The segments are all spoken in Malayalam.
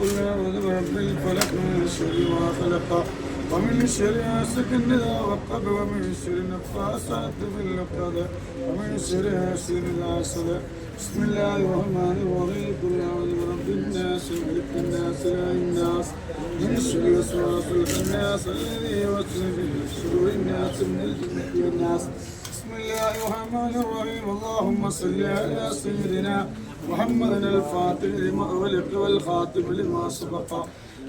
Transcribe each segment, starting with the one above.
قل أعوذ برب الفلق من شر ما خلق ومن شر حاسد إذا وقب ومن شر النفاثات في العقد ومن شر حاسد إذا بسم الله الرحمن الرحيم. قل أعوذ برب الناس ملك الناس إله الناس. من شر وسواس الناس الذي يوسوس في صدور الناس من الجنة والناس. بسم الله الرحمن الرحيم. اللهم صل على سيدنا محمد الفاتح لما أغلق والخاتم لما سبق.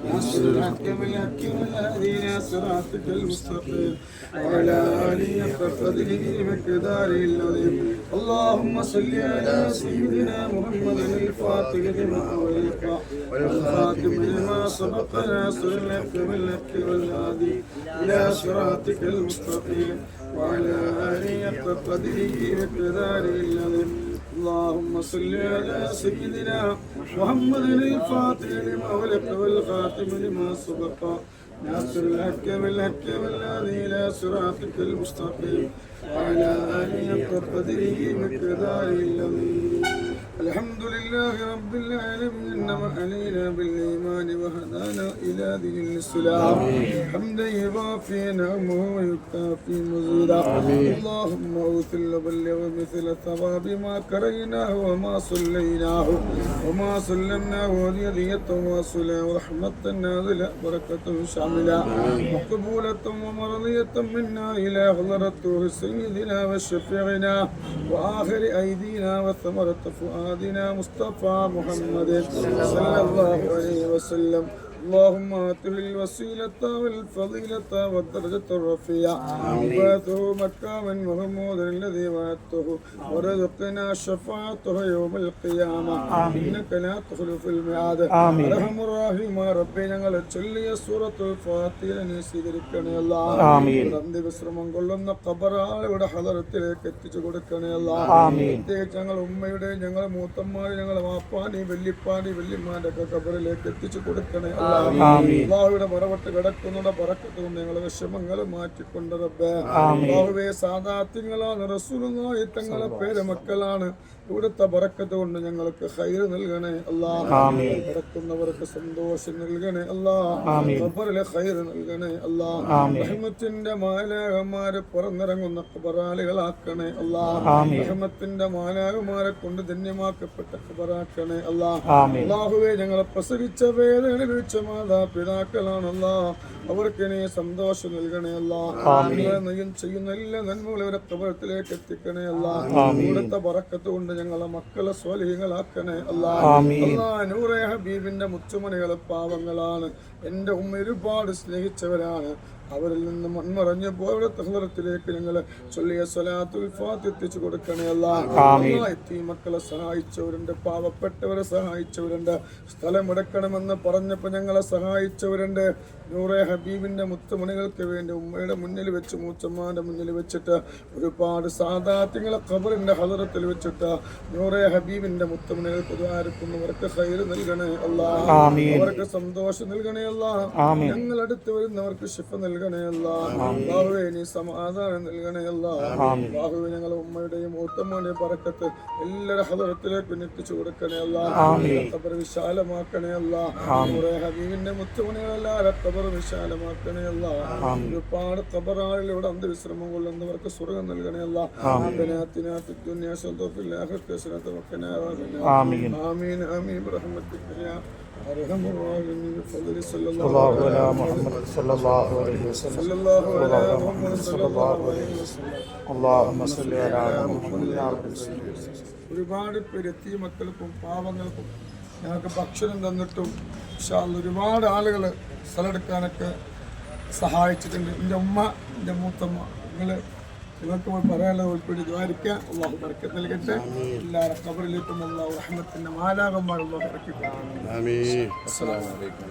ناصر الحق بالحق والهادي إلى صراطك المستقيم وعلى آله حق قدره مقداره العظيم اللهم صل على سيدنا محمد الفاتح لما أغلق والخاتم لما سبق ناصر الحق بالحق والهادي إلى صراطك المستقيم وعلى آله حق قدره مقداره العظيم. اللهم صل على سيدنا محمد الفاتح لما أغلق والخاتم لما سبق ناصر الحق بالحق والهادي إلى صراطك المستقيم وعلى آله حق قدره مقداره العظيم الحمد لله رب العالمين. إنما علينا بالإيمان وهدانا إلى دين الإسلام. حمدا يوافي نعمه ويكافي مزيدا. اللهم أوثل وبلغ مثل ثواب ما كريناه وما صليناه وما سلمناه هدية وصلا ورحمة نازلة بركة شاملة. مقبولة ومرضية منا إلى حضرة سيدنا وشفيعنا وآخر أيدينا وثمرة فؤادنا مصطفى محمد صلى الله عليه وسلم اللهم آته الوسيلة والفضيلة والدرجة الرفيعة وبعثه مكاما محمودا الذي وعدته ورزقنا شفاعته يوم القيامة إنك لا تخلف الميعاد أرحم الراحمين ربي ഞങ്ങൾ ചൊല്ലിയ സൂറത്തുൽ ഫാത്തിഹ നീ സ്വീകരിക്കണേ അല്ലാ വിശ്രമം കൊള്ളുന്ന ഖബറാളുടെ ഹലറത്തിലേക്ക് എത്തിച്ചു കൊടുക്കണേ അല്ലാ പ്രത്യേകിച്ച് ഞങ്ങൾ ഉമ്മയുടെ ഞങ്ങൾ മൂത്തമ്മാര് ഞങ്ങളെ വാപ്പാനി വല്യപ്പാനി വല്യമ്മാന്റെ ഒക്കെ ഖബറിലേക്ക് എത്തിച്ചു കൊടുക്കണേ അല്ലാ അള്ളാഹുവിടെ മറവട്ട് കിടക്കുന്നുണ്ട് പറക്കത്തുകൊണ്ട് ഞങ്ങളെ വിഷമങ്ങൾ മാറ്റിക്കൊണ്ട് റബ്ബേ. അള്ളാഹുവേ സാദാത്യങ്ങളാണ് റസൂലുള്ളാഹി തങ്ങളെ പേര് മക്കളാണ്. ഇവിടുത്തെ ബറക്കത്ത് കൊണ്ട് ഞങ്ങൾക്ക് ഹൈർ നൽകണേ അല്ലാ. കിടക്കുന്നവർക്ക് സന്തോഷം നൽകണേ അല്ലാ. ഖബറിലെ ഹൈർ നൽകണേ അല്ലാ. റഹ്മത്തിന്റെ മാലാകന്മാരെ പുറന്നിറങ്ങുന്ന ഖബറാളികളാക്കണേ അല്ലാ. റഹ്മത്തിന്റെ മാലാകന്മാരെ കൊണ്ട് ധന്യമാക്കപ്പെട്ട ഖബറാക്കണേ അല്ലാ. അള്ളാഹുവെ ഞങ്ങളെ പ്രസവിച്ച വേദന അനുഭവിച്ച മാതാപിതാക്കളാണല്ലാ അവർക്ക് നീ സന്തോഷം നൽകണേ അല്ല നീയും ചെയ്യുന്ന എല്ലാ നന്മകളും കബറത്തിലേക്ക് എത്തിക്കണേ അല്ല ഇവിടുത്തെ പറക്കത്ത് കൊണ്ട് ഞങ്ങളെ മക്കളെ സ്വലീങ്ങളാക്കണേ അല്ല അല്ലാ നൂറെ ഹബീബിന്റെ മുത്തുമണികളെ പാവങ്ങളാണ്. എന്റെ ഉമ്മ ഒരുപാട് സ്നേഹിച്ചവരാണ്. അവരിൽ നിന്ന് മൺമറഞ്ഞ് പോയുടെ തഹലത്തിലേക്ക് ഞങ്ങൾ ചൊല്ലിയ സ്വലാത്തുൽ ഫാത്ത് എത്തിച്ചു കൊടുക്കണേ അല്ലാ. എത്തി മക്കളെ സഹായിച്ചവരുണ്ട് പാവപ്പെട്ടവരെ സഹായിച്ചവരുണ്ട്. സ്ഥലമെടുക്കണമെന്ന് പറഞ്ഞപ്പോൾ ഞങ്ങളെ സഹായിച്ചവരുണ്ട്. നൂറെ ഹബീബിന്റെ മുത്തുമണികൾക്ക് വേണ്ടി ഉമ്മയുടെ മുന്നിൽ വെച്ച് മൂച്ചമ്മാന്റെ മുന്നിൽ വെച്ചിട്ട് ഒരുപാട് സാധാത്യങ്ങളെ ഖബറിന്റെ ഹദറത്തിൽ വെച്ചിട്ട് നൂറെ ഹബീബിന്റെ മുത്തുമണികൾക്ക് ഉദാരിക്കുന്നവർക്ക് ഹൈർ നൽകണേ അല്ല. അവർക്ക് സന്തോഷം നൽകണേ അല്ല. ഞങ്ങളടുത്ത് വരുന്നവർക്ക് ശിഫ നൽകണേ അല്ലാ ബാഹുവേ നീ സമാധാനം നൽകണേ അല്ലാ ബാഹുവെ ഞങ്ങളെ ഉമ്മയുടെയും മൂത്തമ്മയുടെയും പറക്കത്ത് എല്ലാവരുടെ ഹദറത്തിലേക്ക് എത്തിച്ചു കൊടുക്കണേ അല്ലാ ഖബർ വിശാലമാക്കണേ അല്ലാ നൂറെ ഹബീബിന്റെ മുത്തുമണികളെല്ലാവരും ഖബർ വിശാലമാക്കണേ അല്ല ഒരുപാട് ഖബറാളിൽ ഇവിടെ അന്ത്യവിശ്രമം കൊള്ളുന്നവർക്ക് സ്വർഗം നൽകണേ അല്ല ആമീൻ ആമീൻ برحمتك يا ارحم الراحمين بفضل صلى الله الله على محمد صلى الله عليه وسلم صلى الله على محمد صلى الله عليه وسلم اللهم صل على محمد يا رب العالمين. ഒരുപാട് പേര് എത്തിയ മക്കൾക്കും പാവങ്ങൾക്കും ഞങ്ങൾക്ക് ഭക്ഷണം തന്നിട്ടും പക്ഷേ ഒരുപാട് ആളുകൾ സ്ഥലമെടുക്കാനൊക്കെ സഹായിച്ചിട്ടുണ്ട് എൻ്റെ ഉമ്മ എൻ്റെ മൂത്തമ്മ നിങ്ങൾ നിങ്ങൾക്ക് പറയാനുള്ളത് ഉൾപ്പെടെ ദ്വാരിക്കുക അള്ളാഹു ബർക്കത്ത് നൽകട്ടെ എല്ലാവരുടെ കബറിലേക്കും അള്ളാഹു റഹ്മത്തിൻ്റെ മാലാകന്മാർ അള്ളാഹു ഇറക്കി آمين السلام عليكم